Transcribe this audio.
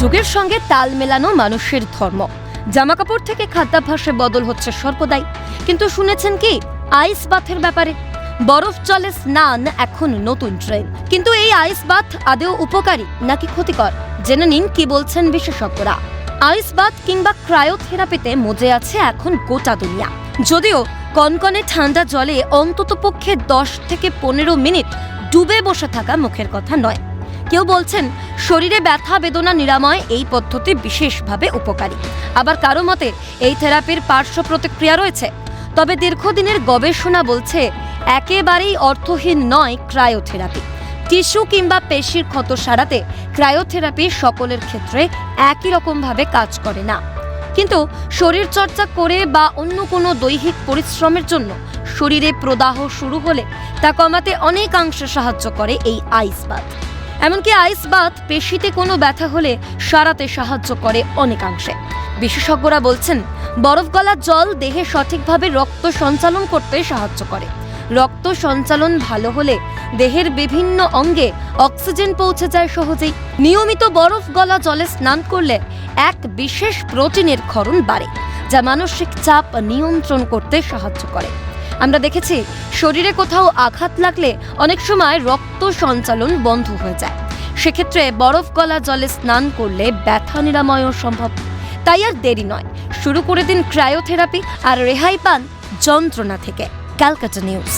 যুগের সঙ্গে তাল মেলানো মানুষের ধর্ম। জামাকাপড় থেকে খাদ্যাভ্যাসে বদল হচ্ছে সর্বদাই। কিন্তু শুনেছেন কি, আইস বাথের ব্যাপারে? বরফ জলে স্নান এখন নতুন ট্রেন্ড কিন্তু এই আইস বাথ আদেও উপকারী নাকি ক্ষতিকর? জেনে নিন কি বলছেন বিশেষজ্ঞরা। আইস বাথ কিংবা ক্রায়োথেরাপিতে মজে আছে এখন গোটা দুনিয়া। যদিও কনকনে ঠান্ডা জলে অন্ততপক্ষে দশ থেকে পনেরো মিনিট ডুবে বসে থাকা মুখের কথা নয়। কেউ বলছেন, শরীরে ব্যথা, বেদনা, নিরাময় এই পদ্ধতি বিশেষভাবে উপকারী। আবার কারও মতে, এই থেরাপির পার্শ্ব প্রতিক্রিয়া রয়েছে। তবে দীর্ঘদিনের গবেষণা বলছে, একেবারেই অর্থহীন নয় ক্রায়োথেরাপি। টিস্যু কিংবা পেশির ক্ষত সারাতে ক্রায়োথেরাপি সকলের ক্ষেত্রে একই রকমভাবে কাজ করে না। কিন্তু শরীর চর্চা করে বা অন্য কোনো দৈহিক পরিশ্রমের জন্য শরীরে প্রদাহ শুরু হলে তা কমাতে অনেকাংশে সাহায্য করে এই আইস বাথ। এমনকি আইস বাথ পেশিতে কোনো ব্যথা হলে সারাতে সাহায্য করে অনেকাংশে। বিশেষজ্ঞরা বলছেন, বরফ গলা জল দেহে সঠিকভাবে রক্ত সঞ্চালন করতে সাহায্য করে। রক্ত সঞ্চালন ভালো হলে দেহের বিভিন্ন অঙ্গে অক্সিজেন পৌঁছে যায় সহজেই। নিয়মিত বরফ গলা জলে স্নান করলে এক বিশেষ প্রোটিনের ক্ষরণ বাড়ে, যা মানসিক চাপ নিয়ন্ত্রণ করতে সাহায্য করে। আমরা দেখেছি, শরীরে কোথাও আঘাত লাগলে অনেক সময় রক্ত সঞ্চালন বন্ধ হয়ে যায়। সেক্ষেত্রে বরফ গলা জলে স্নান করলে ব্যথা নিরাময়ও সম্ভব। তাই আর দেরি নয়, শুরু করে দিন ক্রায়োথেরাপি আর রেহাই পান যন্ত্রণা থেকে। ক্যালকাটা নিউজ।